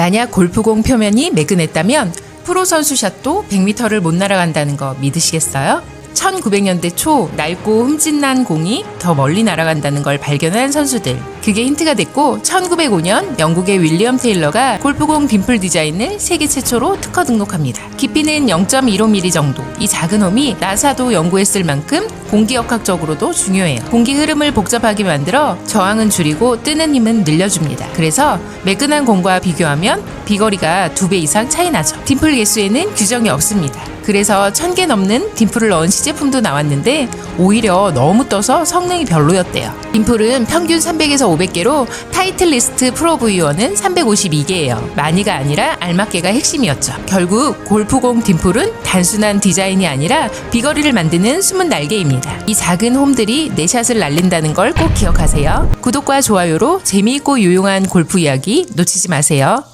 만약 골프공 표면이 매끈했다면 프로 선수 샷도 100m를 못 날아간다는 거 믿으시겠어요? 1900년대 초 낡고 흠집난 공이 더 멀리 날아간다는 걸 발견한 선수들. 그게 힌트가 됐고 1905년 영국의 윌리엄 테일러가 골프공 빔플 디자인을 세계 최초로 특허 등록합니다. 깊이는 0.15mm 정도. 이 작은 홈이 나사도 연구했을 만큼 공기역학적으로도 중요해요. 공기 흐름을 복잡하게 만들어 저항은 줄이고 뜨는 힘은 늘려줍니다. 그래서 매끈한 공과 비교하면 비거리가 두배 이상 차이 나죠. 딤플 개수에는 규정이 없습니다. 그래서 1000개 넘는 딤플을 넣은 시제품도 나왔는데 오히려 너무 떠서 성능이 별로였대요. 딤플은 평균 300에서 500개로 타이틀 리스트 프로 V1은 352개예요. 많이가 아니라 알맞게가 핵심이었죠. 결국 골프공 딤플은 단순한 디자인이 아니라 비거리를 만드는 숨은 날개입니다. 이 작은 홈들이 내 샷을 날린다는 걸 꼭 기억하세요. 구독과 좋아요로 재미있고 유용한 골프 이야기 놓치지 마세요.